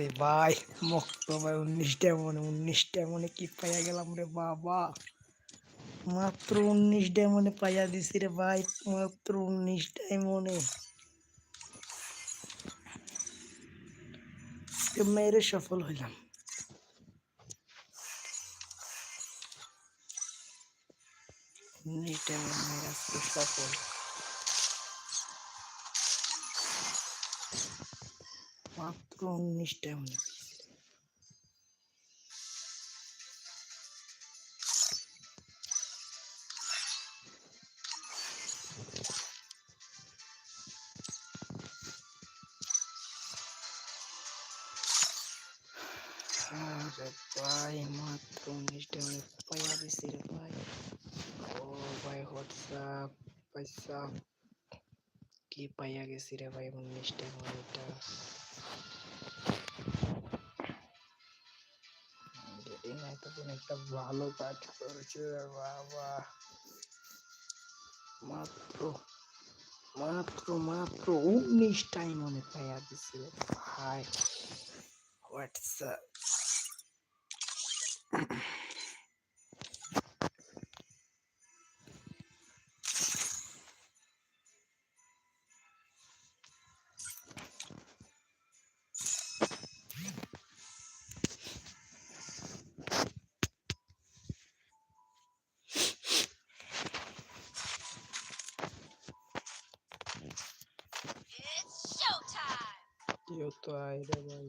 আরে ভাই, মক্ত ভাই, উনিশটা মনে উনিশটা মনে কি পাইয়া গেলাম রে বাবা? মাত্র উনিশটা মনে পাইয়া দিছি রে ভাই, মাত্র উনিশটাই মনে মেরে সফল হইলাম। উনিশটা মনে সফল। মাত্র উনিশটা মনে আরে ভাই, মাত্র উনিশটা মনে পাইয়া দিছি রে ভাই। ও ভাই, হোয়াটসঅ্যাপ পয়সা কি পাইয়া গেছি রে ভাই উনিশটা মনেটা যেদিন এতদিন একটা ভালো কাজ করেছে বাবা। মাত্র মাত্র মাত্র উনিশ টাইম মনে পাইয়া দিছিল ভাই। হোয়াটসঅ্যাপ কেউ তো আয় রে ভাই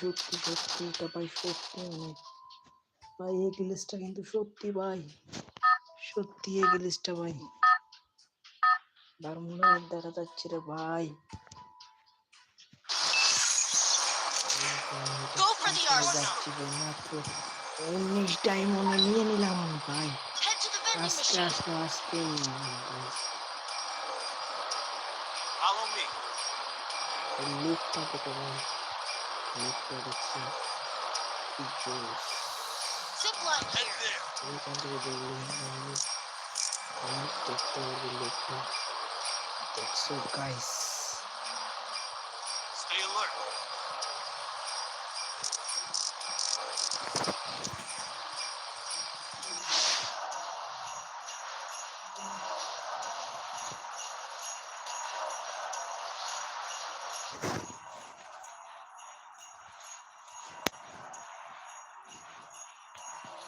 সত্যি সত্যি ভাই সত্যি অনেক ভাই এই গিলিসটা কিন্তু সত্যি ভাই সত্যি এই গিলিসটা ভাই বারমুডার দেখা যাচ্ছে রে ভাই Go for the arsenal! যাচ্ছি ভাই মাত্র উনিশটাই মনে নিয়ে নিলাম আমি ভাই Head to the vending আস্তে machine! আস্তে আস্তে নিলাম ভাই Follow me. লুকটা পেতে ভাই লুকটা দেখছি কি জোস Zip line Head here! there. এইখান থেকে দেখলাম আমি আমি দেখতে পারব লুকটা So guys. Stay alert.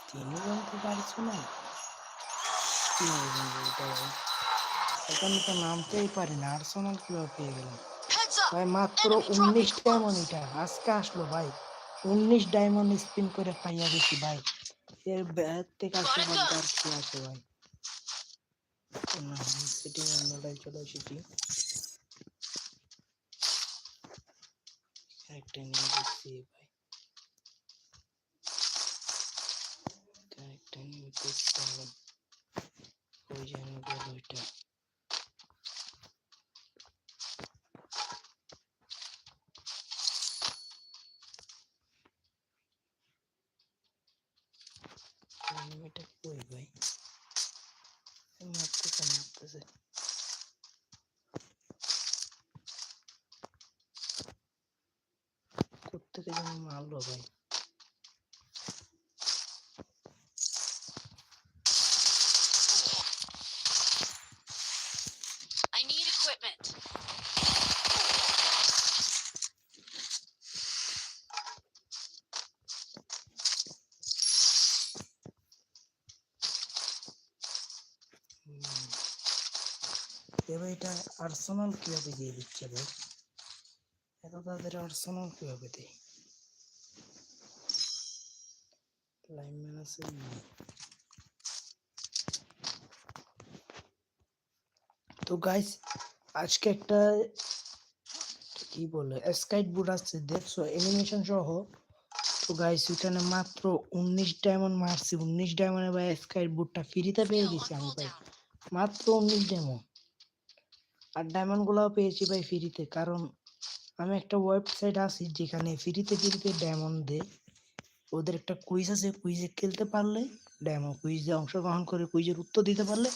Tinha um lugar de tsunami. Tinha. এখানে তো নামতেই পারি না আর্সেনাল কীভাবে পেয়ে গেলাম? ভাই মাত্র উনিশ ডায়মন্ড এটা আজকে আসলো ভাই। উনিশ ডায়মন্ড স্পিন করে পাইয়া গেছি ভাই। এর ব্যাট থেকে Gotta আর কি আছে ভাই? সেটিং অন্যটাই চলে এসেছি। একটা নিয়ে দেখছি ভাই। একটা নিয়ে দেখতে হবে। ওই গেল ওইটা এটা কই ভাই মারতেছে মারতেছে কোথেকে যেন মারলো ভাই I need equipment. হুম। এবার এটা আর্সেনাল কীভাবে দিয়ে দিচ্ছে ভাই এত তাদের আর্সেনাল কীভাবে দেয় লাইনম্যান আছে। তো গাইস আজকে একটা কি বলে স্কাইট বুট আছে, দেখছ অ্যানিমেশন সহ তো গাইস এখানে মাত্র উনিশ ডায়মন্ড মারছি, উনিশ ডায়মন্ডে ভাই স্কাইট বুটটা ফ্রিতে পেয়ে on আমি ভাই. মাত্র উনিশ ডায়মন্ড আর ডায়মন্ড গুলাও পেয়েছি ভাই ফ্রিতে কারণ আমি একটা ওয়েবসাইট আছি যেখানে ফ্রিতে ফ্রিতে ডায়মন্ড দেয় ওদের একটা কুইজ আছে কুইজে খেলতে পারলে ডায়মন্ড কুইজে অংশগ্রহণ করে কুইজের উত্তর দিতে পারলে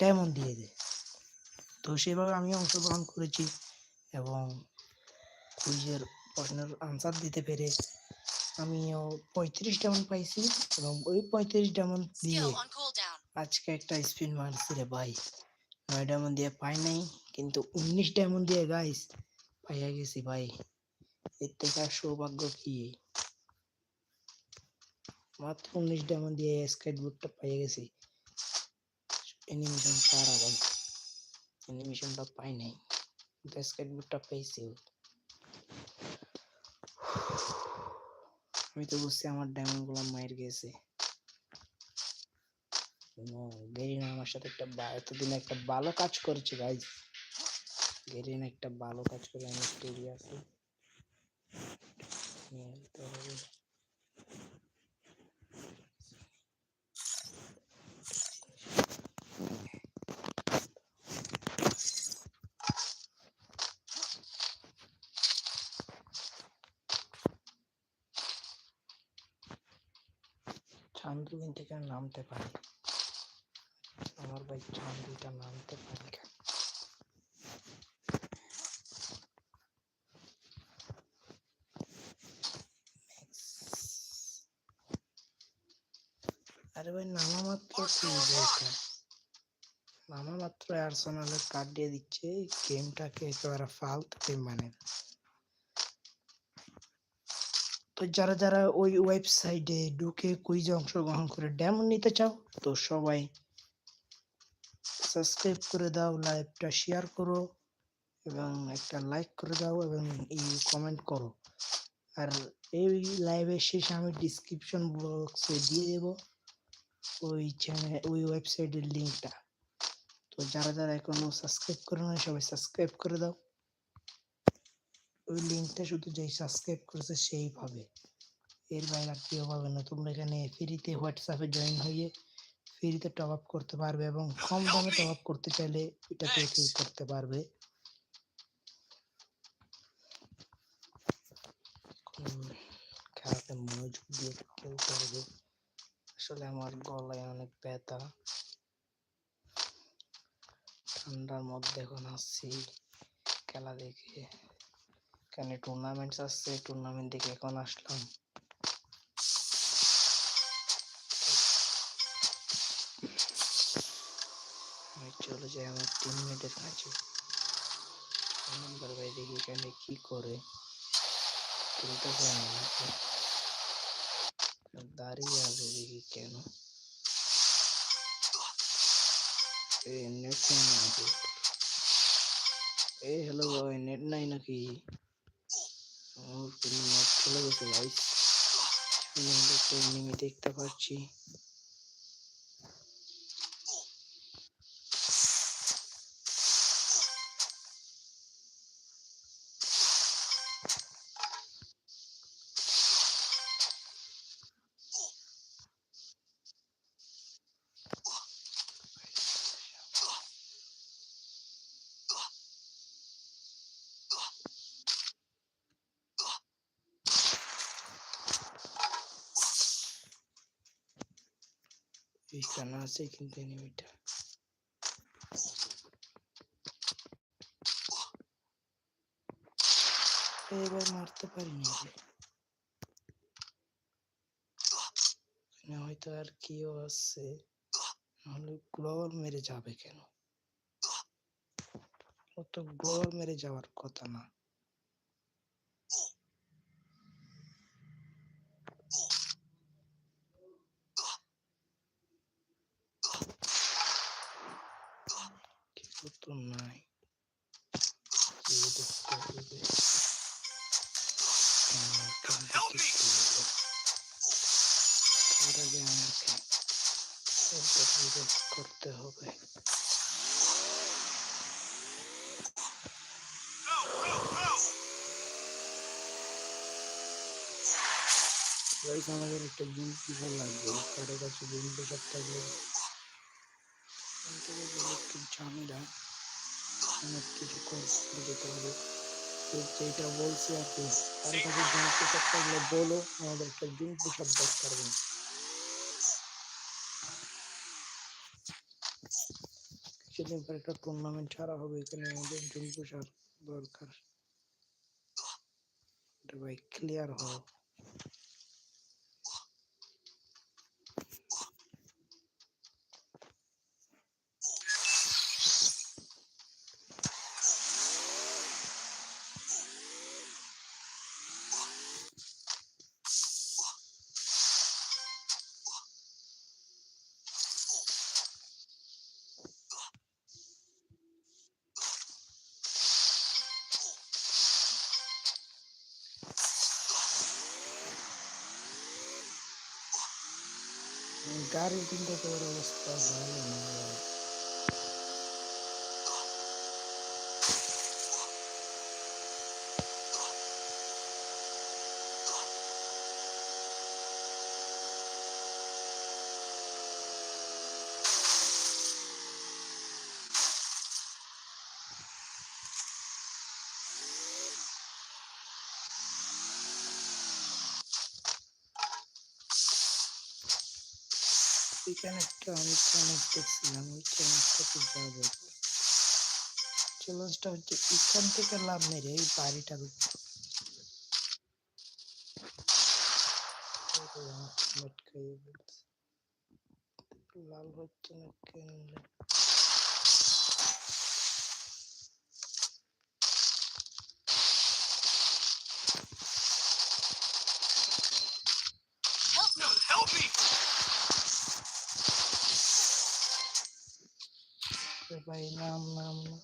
ডায়মন্ড দিয়ে দেয় তো সেভাবে আমি অংশগ্রহণ করেছি এবং কুইজের প্রশ্নের আনসার দিতে পেরে আমিও পঁয়ত্রিশ ডায়মন্ড পাইছি এবং ওই পঁয়ত্রিশ ডায়মন্ড দিয়ে. আজকে একটা স্পিন মারছি রে ভাই। নয় ডায়মন্ড দিয়ে পাই নাই কিন্তু উনিশ ডায়মন্ড দিয়ে গাইস পাইয়া গেছি ভাই। এর থেকে আর সৌভাগ্য কি? মাত্র উনিশ ডায়মন্ড দিয়ে স্কেট বুকটা পাইয়া গেছি। অ্যানিমেশন পারা ভাই অ্যানিমেশনটা পাই নাই। স্কেট বুকটা পেয়েছি আমি তো বুঝছি আমার ডায়মন্ডগুলো মায়ের গেছে। গেরিনা আমার সাথে একটা বা- এতদিন একটা ভালো কাজ করেছে গাইজ গেরিনা একটা ভালো কাজ করে আমি স্টোরি আছি। নিয়ে যেতে হবে। চান্দু কিন্তু এখানে নামতে পারে আমার ভাই চান্দুটা নামতে পারে। আরে ভাই, নামা মাত্র নামা মাত্র আর্সেনালের কার্ড দিয়ে দিচ্ছে গেমটাকে একেবারে ফালতু গেম মানে তো যারা যারা ওই ওয়েবসাইটে ঢুকে কুইজে অংশগ্রহণ করে ডেমন নিতে চাও, তো সবাই সাবস্ক্রাইব করে দাও লাইভটা শেয়ার করো এবং একটা লাইক করে দাও এবং এই কমেন্ট করো। আর এই লাইভের শেষে আমি ডিসক্রিপশন বক্সে দিয়ে দেব ওই চ্যানেল ওই ওয়েবসাইটের লিঙ্কটা তো যারা যারা এখনও সাবস্ক্রাইব করে নয় সবাই সাবস্ক্রাইব করে দাও। ওই লিঙ্কটা শুধু যেই সাবস্ক্রাইব করেছে সেই পাবে। এর বাইরে আর কেউ পাবে না। তোমরা এখানে ফ্রিতে হোয়াটসঅ্যাপে জয়েন হয়ে ফ্রিতে টপ আপ করতে পারবে এবং কম দামে টপ আপ করতে চাইলে এটাতে কেউ করতে পারবে। খেলাতে মনোযোগ দিয়ে খেলতে হবে আসলে আমার গলায় অনেক ব্যথা। ঠান্ডার মধ্যে এখন আসছি খেলা দেখে। এখানে টুর্নামেন্টস আসছে টুর্নামেন্ট দেখে এখন আসলাম। চলে যাই, আমার টিমমেটের কাছে। নাম্বার ভাই দেখি এখানে কি করে। দাঁড়িয়ে আছে দেখি কেন। এ নেট নাই নাকি। এ হ্যালো ভাই নেট নাই নাকি? চলে গেছে গাইস দেখতে পাচ্ছি। এইখানে আছে কিন্তু এনিমিটা এবার মারতে পারিনি হয়তো আর কেউ আছে নাহলে গ্লোয়াল মেরে যাবে কেন ও তো মেরে যাওয়ার কথা না গাইস আমাদের একটা বিল পিছন লাগবে কারও কাছে বিল পেশাব থাকলে এখান থেকে গেলে একটু ঝামেলা অনেক কিছু কোর্স করে যেতে হবে তো যেটা বলছি আর কি তার কাছে জুম পুষাপ থাকলে বলো আমাদের একটা জুম পুষাপ দরকার নেই কিছুদিন পর একটা টুর্নামেন্ট ছাড়া হবে এখানে আমাদের জুম পুষাপ দরকার এটা ভাই ক্লিয়ার হও গাড়ির কিন্তু অবস্থা ভালো না। এখানে একটা আমি চ্যালেঞ্জ দেখছিলাম ওই চ্যালেঞ্জটাতে যাব চ্যালেঞ্জটা হচ্ছে এখান থেকে লাভ মেরে এই বাড়িটার উপর ওরে আমার নেট খাইয়ে ফেলছে। লাল হচ্ছে না কেন এ ভাই নাম নাম না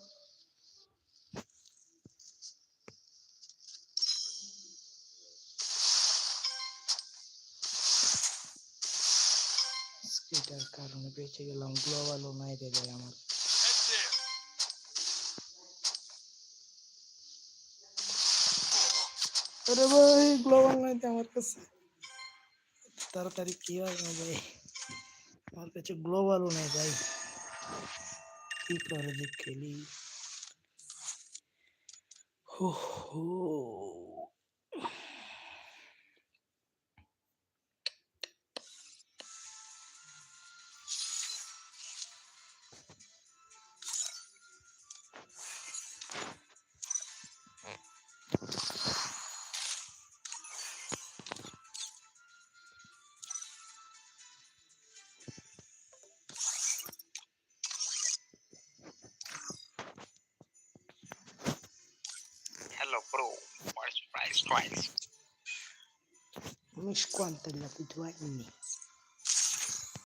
এটার কারণে বেঁচে গেলাম গ্লোবালও নাই রে ভাই আমার Head there. আরে ভাই গ্লোবাল নাই তো আমার কাছে তাড়াতাড়ি কি হয় না ভাই আমার কাছে গ্লোবালও নেই ভাই কি করে যে খেলি হো হো mais. Mas quanto lhe abençoe